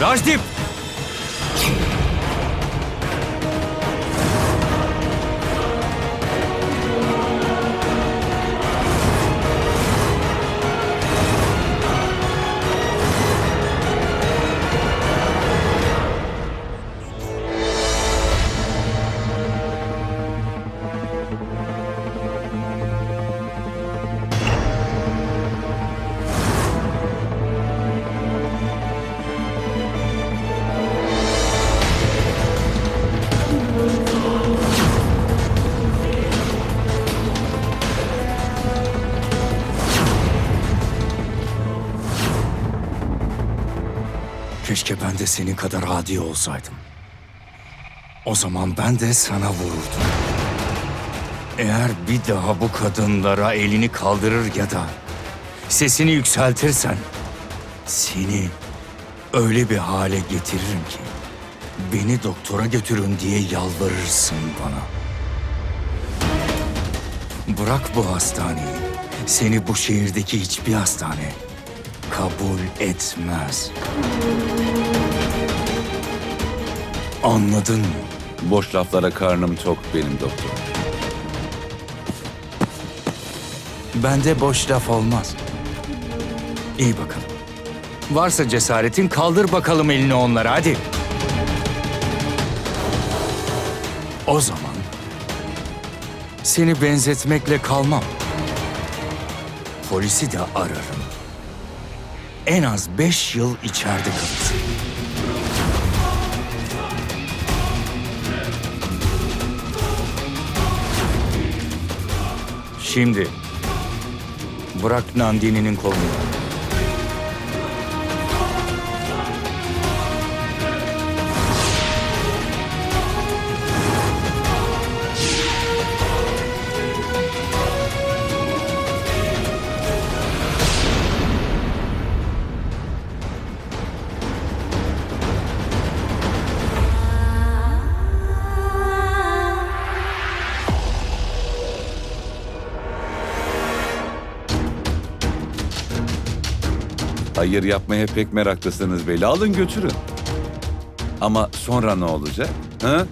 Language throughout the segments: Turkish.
Rajdip! Ben de senin kadar adi olsaydım. O zaman ben de sana vururdum. Eğer bir daha bu kadınlara elini kaldırır ya da sesini yükseltirsen seni öyle bir hale getiririm ki beni doktora götürün diye yalvarırsın bana. Bırak bu hastaneyi. Seni bu şehirdeki hiçbir hastane kabul etmez. Anladın mı? Boş laflara karnım tok benim doktor. Bende boş laf olmaz. İyi bakalım. Varsa cesaretin kaldır bakalım elini onlara hadi. O zaman seni benzetmekle kalmam. Polisi de ararım. En az beş yıl içeride kalırsın. Şimdi bırak Nandini'nin kolunu. Hayır yapmaya pek meraklısınız belli. Alın götürün. Ama sonra ne olacak? Ha?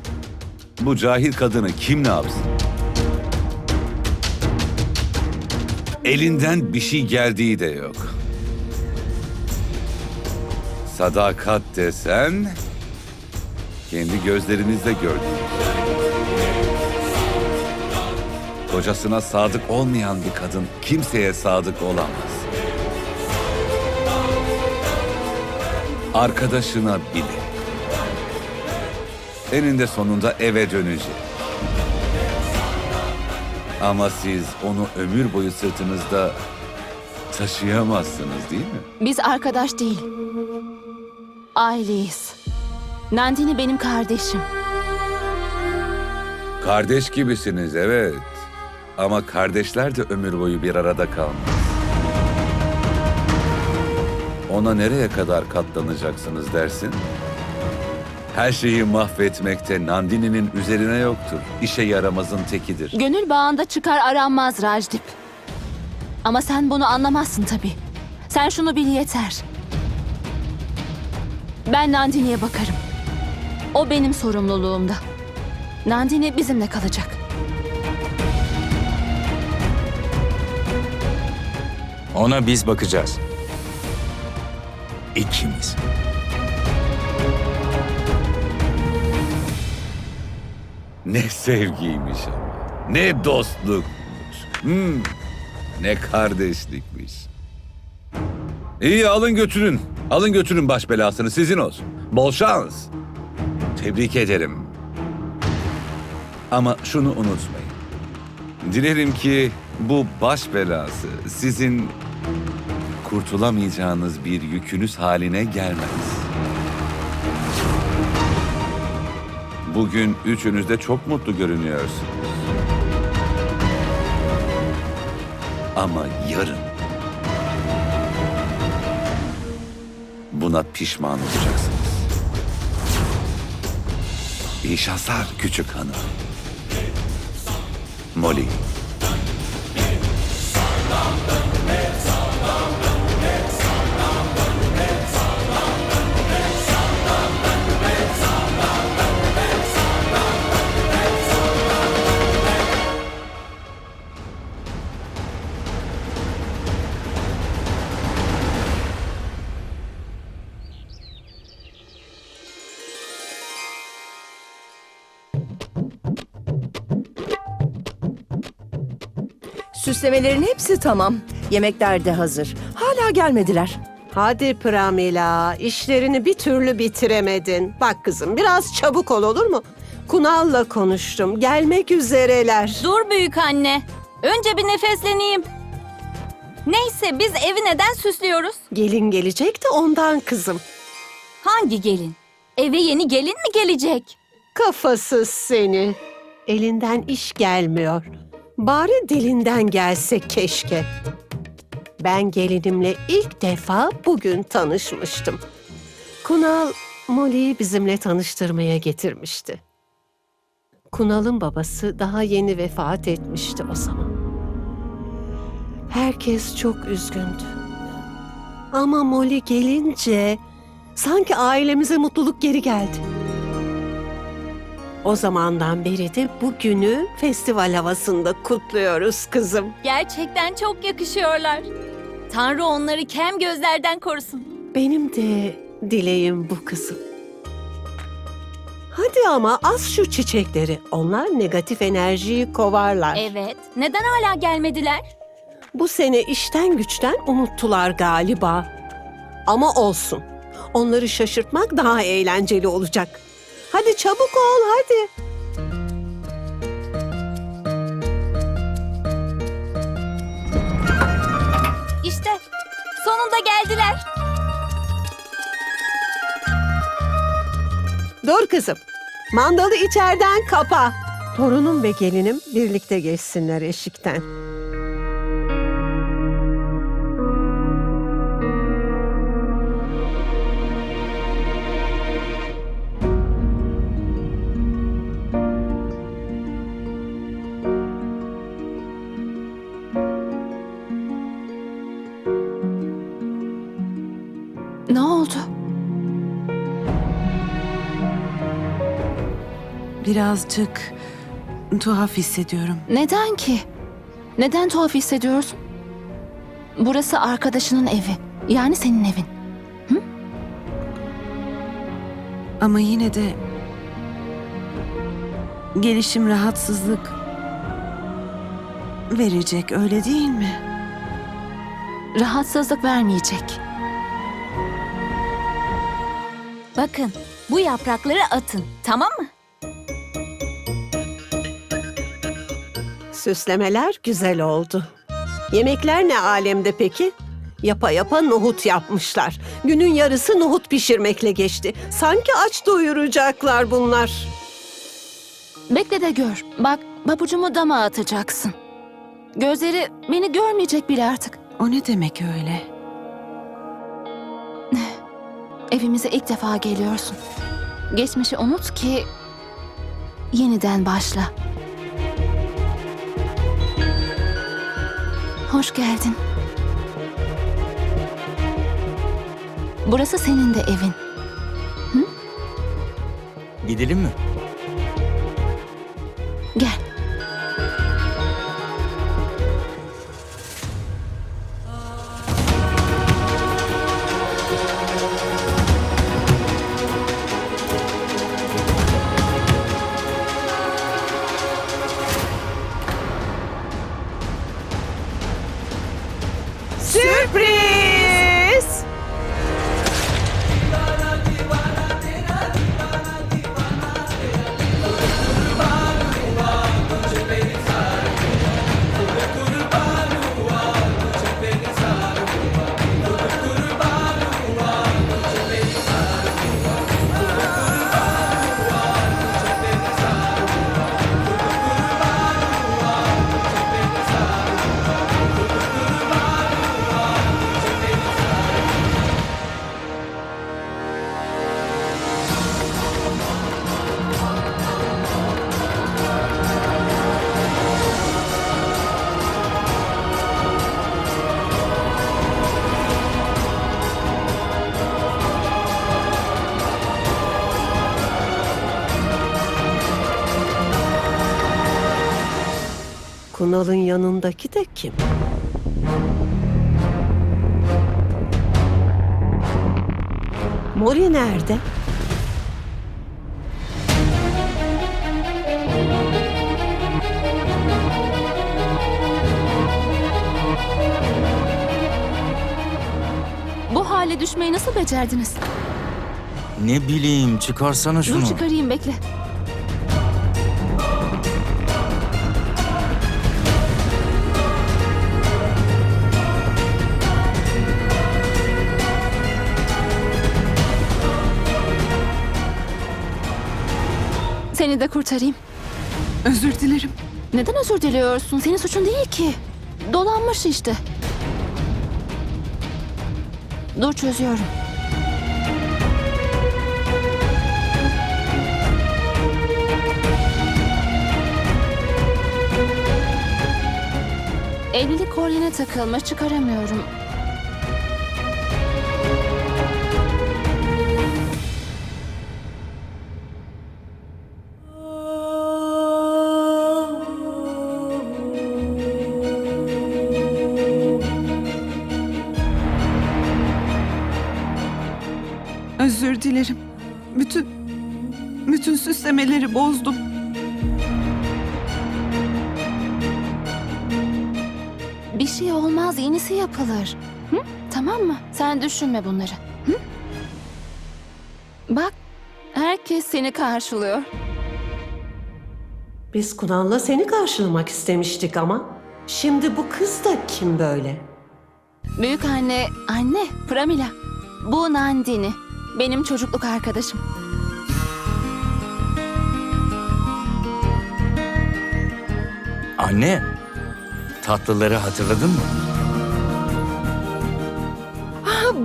Bu cahil kadını kim ne yapsın? Elinden bir şey geldiği de yok. Sadakat desen kendi gözlerinizle gördünüz. Kocasına sadık olmayan bir kadın kimseye sadık olamaz. Arkadaşına bile. Eninde sonunda eve dönecek. Ama siz onu ömür boyu sırtınızda taşıyamazsınız değil mi? Biz arkadaş değil. Aileyiz. Nandini benim kardeşim. Kardeş gibisiniz evet. Ama kardeşler de ömür boyu bir arada kalmaz. Ona nereye kadar katlanacaksınız dersin? Her şeyi mahvetmekte Nandini'nin üzerine yoktur. İşe yaramazın tekidir. Gönül bağında çıkar aranmaz Rajdip. Ama sen bunu anlamazsın tabii. Sen şunu bil yeter. Ben Nandini'ye bakarım. O benim sorumluluğumda. Nandini bizimle kalacak. Ona biz bakacağız. İkimiz. Ne sevgiymiş ama. Ne dostlukmuş. Hmm, ne kardeşlikmiş. İyi alın götürün. Alın götürün baş belasını sizin olsun. Bol şans. Tebrik ederim. Ama şunu unutmayın. Dilerim ki bu baş belası sizin kurtulamayacağınız bir yükünüz haline gelmez. Bugün üçünüz de çok mutlu görünüyorsunuz. Ama yarın buna pişman olacaksınız. İyi şanslar küçük hanım. Molly. Süslemelerin hepsi tamam. Yemekler de hazır. Hala gelmediler. Hadi Pramila, işlerini bir türlü bitiremedin. Bak kızım, biraz çabuk ol olur mu? Kunal'la konuştum, gelmek üzereler. Dur büyük anne. Önce bir nefesleneyim. Neyse biz evi neden süslüyoruz? Gelin gelecek de ondan kızım. Hangi gelin? Eve yeni gelin mi gelecek? Kafasız seni. Elinden iş gelmiyor. Bari dilinden gelse keşke. Ben gelinimle ilk defa bugün tanışmıştım. Kunal, Molly'yi bizimle tanıştırmaya getirmişti. Kunal'ın babası daha yeni vefat etmişti o zaman. Herkes çok üzgündü. Ama Molly gelince sanki ailemize mutluluk geri geldi. O zamandan beri de bu günü festival havasında kutluyoruz kızım. Gerçekten çok yakışıyorlar. Tanrı onları kem gözlerden korusun. Benim de dileğim bu kızım. Hadi ama az şu çiçekleri. Onlar negatif enerjiyi kovarlar. Evet. Neden hala gelmediler? Bu sene işten güçten unuttular galiba. Ama olsun. Onları şaşırtmak daha eğlenceli olacak. Hadi çabuk ol hadi. İşte sonunda geldiler. Dur kızım. Mandalı içeriden kapa. Torunum ve gelinim birlikte geçsinler eşikten. Birazcık tuhaf hissediyorum. Neden ki? Neden tuhaf hissediyorsun? Burası arkadaşının evi. Yani senin evin. Ama yine de gelişim rahatsızlık verecek öyle değil mi? Rahatsızlık vermeyecek. Bakın bu yaprakları atın tamam mı? Süslemeler güzel oldu. Yemekler ne alemde peki? Yapa yapa nohut yapmışlar. Günün yarısı nohut pişirmekle geçti. Sanki aç doyuracaklar bunlar. Bekle de gör. Bak pabucumu dama atacaksın. Gözleri beni görmeyecek bile artık. O ne demek öyle? Evimize ilk defa geliyorsun. Geçmişi unut ki yeniden başla. Hoş geldin. Burası senin de evin. Gidelim mi? Gel. Kunal'ın yanındaki de kim? Mori nerede? Bu hale düşmeyi nasıl becerdiniz? Ne bileyim çıkarsana şunu. Dur çıkarayım bekle. Seni de kurtarayım. Özür dilerim. Neden özür diliyorsun? Senin suçun değil ki. Dolanmış işte. Dur çözüyorum. Evlilik kolyene takılmış çıkaramıyorum. Özür dilerim. Bütün bütün süslemeleri bozdum. Bir şey olmaz yenisi yapılır. Hı? Tamam mı? Sen düşünme bunları. Hı? Bak herkes seni karşılıyor. Biz Kunal'la seni karşılamak istemiştik ama. Şimdi bu kız da kim böyle? Büyük anne, anne Pramila. Bu Nandini. Benim çocukluk arkadaşım. Anne, tatlıları hatırladın mı?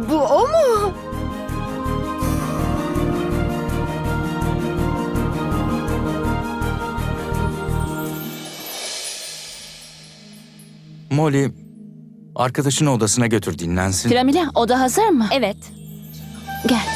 Bu o mu? Molly, arkadaşını odasına götür dinlensin. Pramila oda hazır mı? Evet. Gel.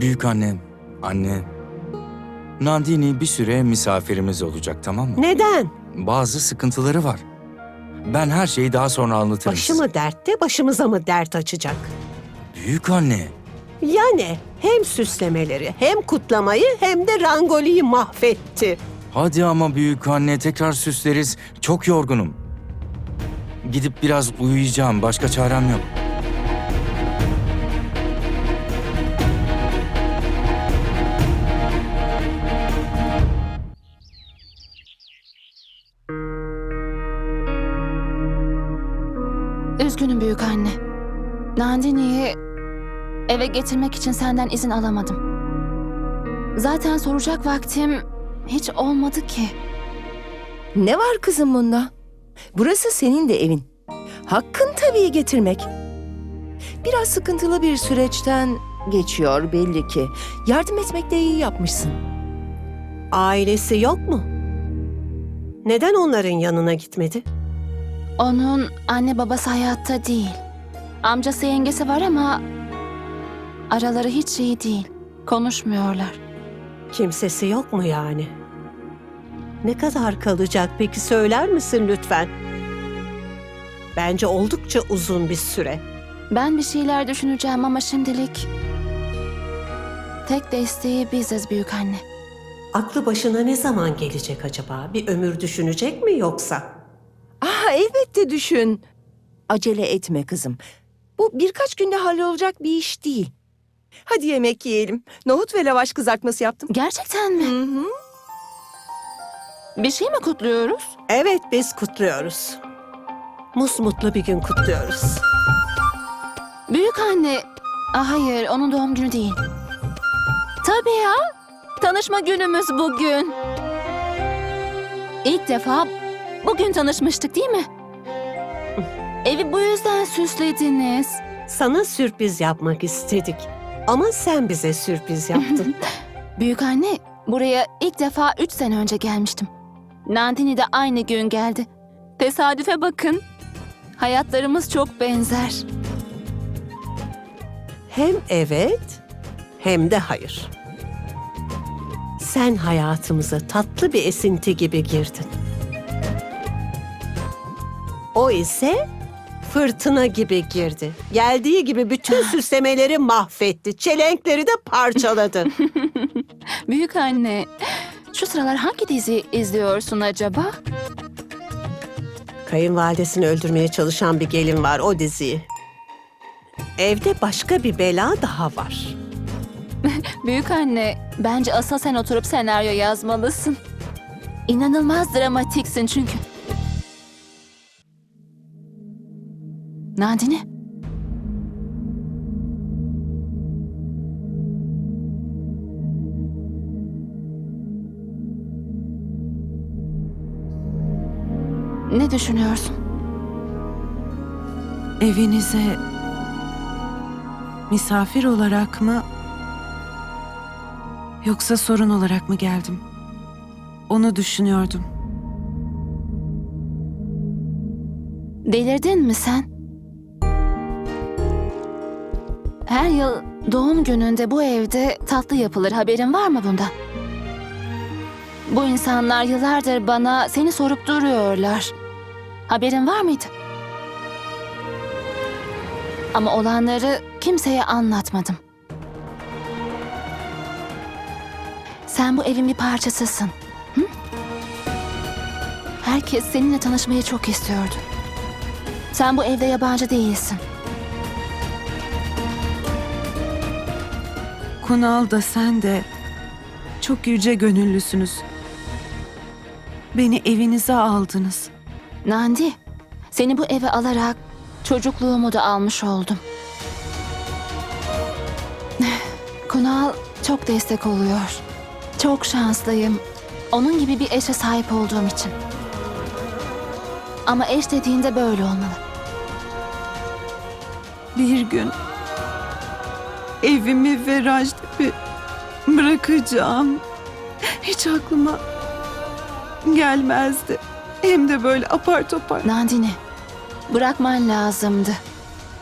Büyük annem, anne. Nandini bir süre misafirimiz olacak tamam mı? Neden? Bazı sıkıntıları var. Ben her şeyi daha sonra anlatırım Başı size. mı dertte, başımıza mı dert açacak? Büyük anne. Yani hem süslemeleri, hem kutlamayı, hem de rangoliyi mahvetti. Hadi ama büyük anne tekrar süsleriz. Çok yorgunum. Gidip biraz uyuyacağım. Başka çarem yok. Üzgünüm büyük anne. Nandini'yi eve getirmek için senden izin alamadım. Zaten soracak vaktim hiç olmadı ki. Ne var kızım bunda? Burası senin de evin. Hakkın tabii getirmek. Biraz sıkıntılı bir süreçten geçiyor belli ki. Yardım etmekte iyi yapmışsın. Ailesi yok mu? Neden onların yanına gitmedi? Onun anne babası hayatta değil. Amcası yengesi var ama araları hiç iyi değil. Konuşmuyorlar. Kimsesi yok mu yani? Ne kadar kalacak peki söyler misin lütfen? Bence oldukça uzun bir süre. Ben bir şeyler düşüneceğim ama şimdilik tek desteği biziz büyük anne. Aklı başına ne zaman gelecek acaba? Bir ömür düşünecek mi yoksa? Elbette düşün. Acele etme kızım. Bu birkaç günde hallolacak bir iş değil. Hadi yemek yiyelim. Nohut ve lavaş kızartması yaptım. Gerçekten mi? Hı hı. Bir şey mi kutluyoruz? Evet biz kutluyoruz. Musmutlu bir gün kutluyoruz. Büyük anne. Ah, hayır, onun doğum günü değil. Tabii ya. Tanışma günümüz bugün. İlk defa bugün tanışmıştık değil mi? Evi bu yüzden süslediniz. Sana sürpriz yapmak istedik. Ama sen bize sürpriz yaptın. Büyük anne, buraya ilk defa üç sene önce gelmiştim. Nandini de aynı gün geldi. Tesadüfe bakın. Hayatlarımız çok benzer. hem evet hem de hayır. Sen hayatımıza tatlı bir esinti gibi girdin. O ise fırtına gibi girdi. Geldiği gibi bütün süslemeleri mahvetti. Çelenkleri de parçaladı. Büyük anne, şu sıralar hangi dizi izliyorsun acaba? Kayınvalidesini öldürmeye çalışan bir gelin var o diziyi. Evde başka bir bela daha var. Büyük anne, bence asıl sen oturup senaryo yazmalısın. İnanılmaz dramatiksin çünkü. Nandini? Ne düşünüyorsun? Evinize misafir olarak mı yoksa sorun olarak mı geldim? Onu düşünüyordum. Delirdin mi sen? Her yıl doğum gününde bu evde tatlı yapılır. Haberin var mı bundan? Bu insanlar yıllardır bana seni sorup duruyorlar. Haberin var mıydı? Ama olanları kimseye anlatmadım. Sen bu evin bir parçasısın. Hı? Herkes seninle tanışmayı çok istiyordu. Sen bu evde yabancı değilsin. Kunal da sen de çok yüce gönüllüsünüz. Beni evinize aldınız. Nandi, seni bu eve alarak çocukluğumu da almış oldum. Kunal çok destek oluyor. Çok şanslıyım. Onun gibi bir eşe sahip olduğum için. Ama eş dediğinde böyle olmalı. Bir gün evimi ve Rajdip'i bırakacağım. Hiç aklıma gelmezdi. Hem de böyle apar topar. Nandini, bırakman lazımdı.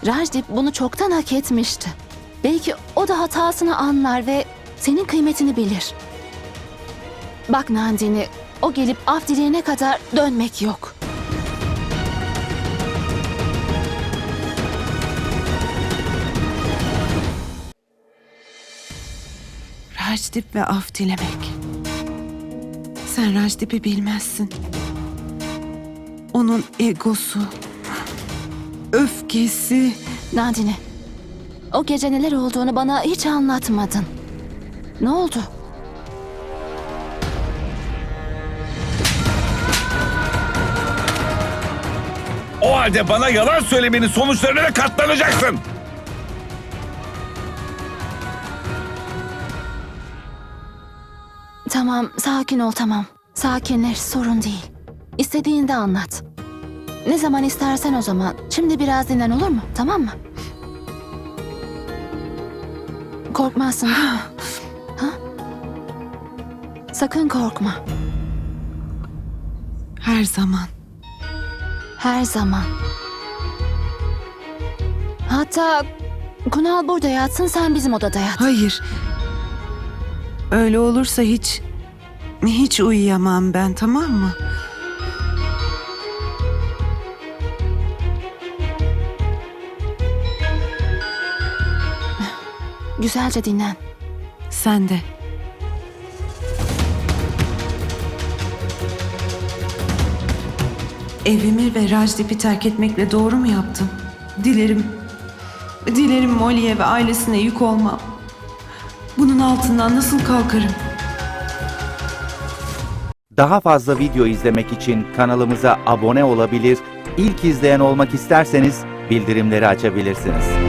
Rajdip bunu çoktan hak etmişti. Belki o da hatasını anlar ve senin kıymetini bilir. Bak Nandini, o gelip af dileyene kadar dönmek yok. Rajdip ve af dilemek. Sen Rajdip'i bilmezsin. Onun egosu, öfkesi, Nandini, o gece neler olduğunu bana hiç anlatmadın. Ne oldu? O halde bana yalan söylemenin sonuçlarına da katlanacaksın. Tamam, sakin ol tamam. Sakinleş, sorun değil. İstediğinde anlat. Ne zaman istersen o zaman. Şimdi biraz dinlen olur mu? Tamam mı? Korkmazsın değil mi? Ha? Sakın korkma. her zaman. Her zaman. Hatta Kunal burada yatsın, sen bizim odada yat. Hayır. Öyle olursa hiç hiç uyuyamam ben tamam mı? Güzelce dinlen. Sen de. Evimi ve Rajdip'i terk etmekle doğru mu yaptım? Dilerim. Dilerim Molly'e ve ailesine yük olmam. Bunun altından nasıl kalkarım? Daha fazla video izlemek için kanalımıza abone olabilir, ilk izleyen olmak isterseniz bildirimleri açabilirsiniz.